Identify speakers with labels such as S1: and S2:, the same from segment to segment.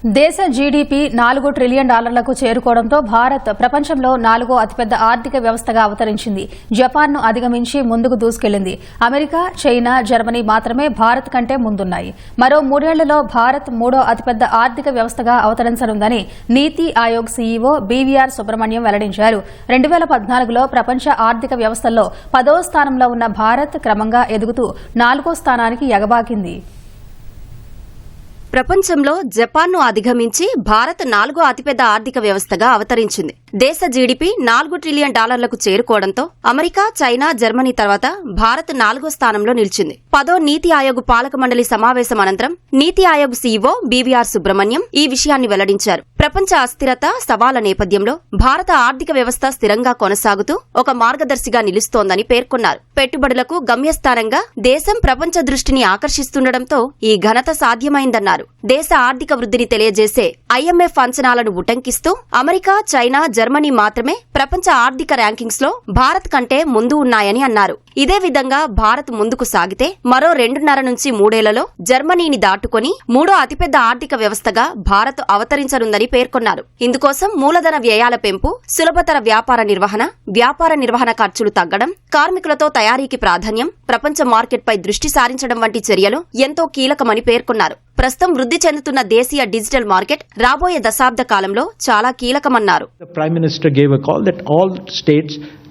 S1: దేశ జీడీపీ నాలుగు ట్రిలియన్ డాలర్లకు చేరుకోవడంతో భారత్ ప్రపంచంలో నాలుగో అతిపెద్ద ఆర్థిక వ్యవస్థగా అవతరించింది. జపాన్ను అధిగమించి ముందుకు దూసుకెళ్ళింది అమెరికా చైనా జర్మనీ మాత్రమే భారత్ కంటే ముందున్నాయి. మరో మూడేళ్ళలో భారత్ మూడో అతిపెద్ద ఆర్థిక వ్యవస్థగా అవతరించనుందని నీతి ఆయోగ్ సీఈఓ బీవీఆర్ సుబ్రహ్మణ్యం వెల్లడించారు. రెండు వేల పద్నాలుగులో ప్రపంచ ఆర్థిక వ్యవస్థల్లో పదో స్థానంలో ఉన్న భారత్ క్రమంగా ఎదుగుతూ నాలుగో స్థానానికి ఎగబాకింది.
S2: ప్రపంచంలో జపాన్ను అధిగమించి భారత్ నాలుగో అతిపెద్ద ఆర్థిక వ్యవస్థగా అవతరించింది. దేశ జీడిపి నాలుగు ట్రిలియన్ డాలర్లకు చేరుకోవడంతో అమెరికా చైనా జర్మనీ తర్వాత భారత్ నాలుగో స్థానంలో నిలిచింది. పదో నీతి ఆయోగ్ పాలక మండలి సమావేశం అనంతరం నీతి ఆయోగ్ సీఈఓ బీవీఆర్ సుబ్రహ్మణ్యం ఈ విషయాన్ని వెల్లడించారు. ప్రపంచ అస్థిరత సవాల నేపథ్యంలో భారత ఆర్థిక వ్యవస్థ స్థిరంగా కొనసాగుతూ ఒక మార్గదర్శిగా నిలుస్తోందని పేర్కొన్నారు. పెట్టుబడులకు గమ్యస్థానంగా దేశం ప్రపంచ దృష్టిని ఆకర్షిస్తుండటంతో ఈ ఘనత సాధ్యమైందన్నారు. దేశ ఆర్థిక వృద్ధిని తెలియజేసే ఐఎంఎఫ్ అంచనాలను ఉటంకిస్తూ అమెరికా చైనా జర్మనీ మాత్రమే ప్రపంచ ఆర్థిక ర్యాంకింగ్స్లో భారత్ కంటే ముందు ఉన్నాయని అన్నారు. ఇదే విధంగా భారత్ ముందుకు సాగితే మరో రెండున్నర నుంచి మూడేళ్ళలో జర్మనీని దాటుకొని మూడో అతిపెద్ద ఆర్థిక వ్యవస్థగా భారత్ అవతరించనుందని పేర్కొన్నారు. ఇందుకోసం మూలధన వ్యయాల పెంపు సులభతర వ్యాపార నిర్వహణ వ్యాపార నిర్వహణ ఖర్చులు తగ్గడం కార్మికులతో తయారీకి ప్రాధాన్యం ప్రపంచ మార్కెట్పై దృష్టి సారించడం వంటి చర్యలు ఎంతో కీలకమని పేర్కొన్నారు. ప్రస్తుతం వృద్ధి చెందుతున్న దేశీయ డిజిటల్ మార్కెట్ రాబోయే దశాబ్ద కాలంలో చాలా కీలకమన్నారు
S3: The Prime Minister gave a call that all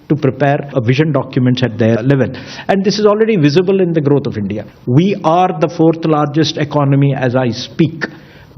S3: to prepare a vision documents at their level. And this is already visible in the growth of India. We are the fourth largest economy as I speak.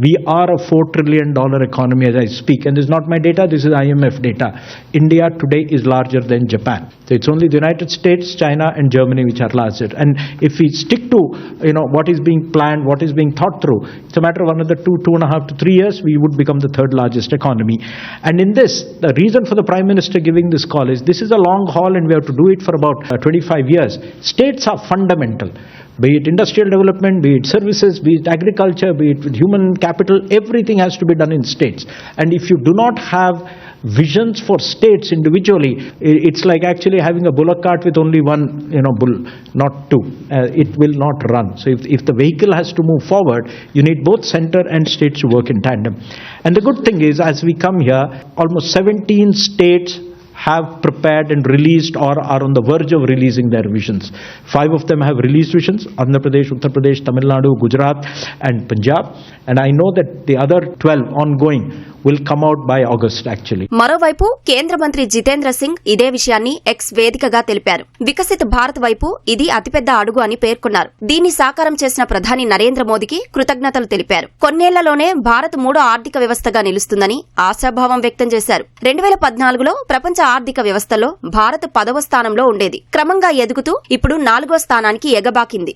S3: We are a $4 trillion economy as I speak. And this is not my data, this is IMF data. India today is larger than Japan. So it's only the United States, China, and Germany which are larger. And if we stick to you know what is being planned, what is being thought through, it's a matter of another two, two and a half to three years, we would become the third largest economy. And in this, the reason for the Prime Minister giving this call is this is a long haul and we have to do it for about uh, 25 years. States are fundamental. Be it industrial development, be it services, be it agriculture, be it human capital, everything has to be done in states. And if you do not have visions for states individually, it's like actually having a bullock cart with only one, you know, bull, not two. Uh, it will not run. So if, if the vehicle has to move forward, you need both center and states to work in tandem. And the good thing is, as we come here, almost 17 states have prepared and released or are on the verge of releasing their visions. Five of them have released visions Andhra Pradesh, Uttar Pradesh, Tamil Nadu, Gujarat, and Punjab. And I know that the other 12 ongoing will come out by August actually
S2: మరోవైపు కేంద్ర మంత్రి జితేంద్ర సింగ్ ఇదే విషయాన్ని X వేదికగా తెలిపారు. వికసిత భారత్ వైపు ఇది అతిపెద్ద అడుగు అని పేర్కొన్నారు. దీన్ని సాకారం చేసిన ప్రధాని నరేంద్ర మోదీకి కృతజ్ఞతలు తెలిపారు. కొన్నేళ్ళలోనే భారత్ మూడో ఆర్థిక వ్యవస్థగా నిలుస్తుందని ఆశాభావం వ్యక్తం చేశారు. రెండు వేల పద్నాలుగులో ప్రపంచ ఆర్థిక వ్యవస్థలో భారత్ పదవ స్థానంలో ఉండేది. క్రమంగా ఎదుగుతూ ఇప్పుడు నాలుగో స్థానానికి ఎగబాకింది.